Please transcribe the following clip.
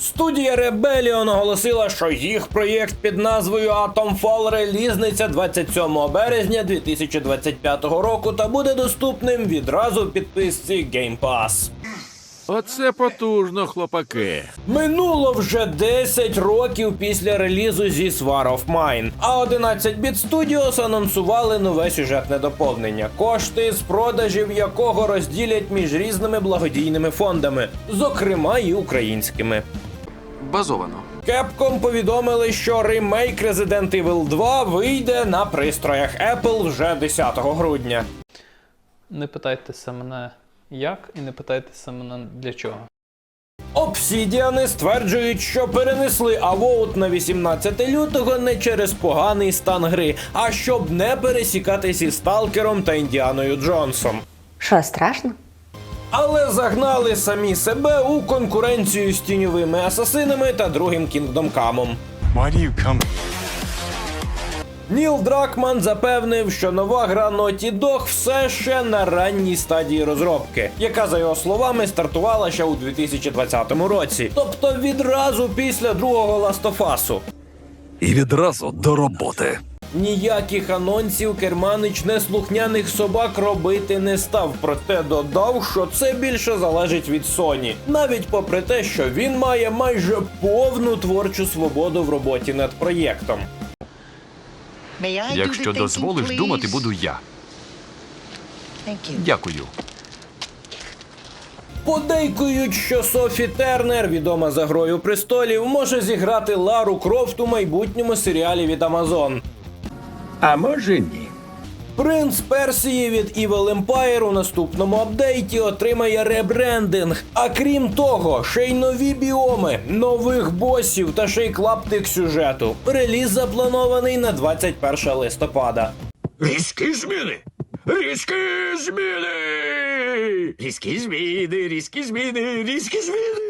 студія Rebellion оголосила, що їх проєкт під назвою Atomfall релізниться 27 березня 2025 року та буде доступним відразу в підписці Game Pass. Оце потужно, хлопаки. Минуло вже 10 років після релізу зі Swar of Mine, а 11-Bit Studios анонсували нове сюжетне доповнення, кошти з продажів якого розділять між різними благодійними фондами, зокрема і українськими. Базовано. Capcom повідомили, що ремейк Resident Evil 2 вийде на пристроях Apple вже 10 грудня. Не питайтеся мене як і не питайтеся мене для чого. Обсідіани стверджують, що перенесли Авоут на 18 лютого не через поганий стан гри, а щоб не пересікатись зі Сталкером та Індіаною Джонсом. Що, страшно? Але загнали самі себе у конкуренцію з тіньовими асасинами та другим Kingdom Come. Why do you come? Ніл Дракман запевнив, що нова гра Naughty Dog все ще на ранній стадії розробки, яка, за його словами, стартувала ще у 2020 році, тобто відразу після другого Last of Us. І відразу до роботи. Ніяких анонсів керманич неслухняних собак робити не став, проте додав, що це більше залежить від Sony, навіть попри те, що він має майже повну творчу свободу в роботі над проєктом. Якщо дозволиш думати, буду я. Дякую. Подейкують, що Софі Тернер, відома за грою престолів, може зіграти Лару Крофт у майбутньому серіалі від Amazon. А може ні. Принц Персії від Evil Empire у наступному апдейті отримає ребрендинг. А крім того, ще й нові біоми, нових босів та ще й клаптик сюжету. Реліз запланований на 21 листопада. Різкі зміни! Різкі зміни! Різкі зміни, різкі зміни, різкі зміни!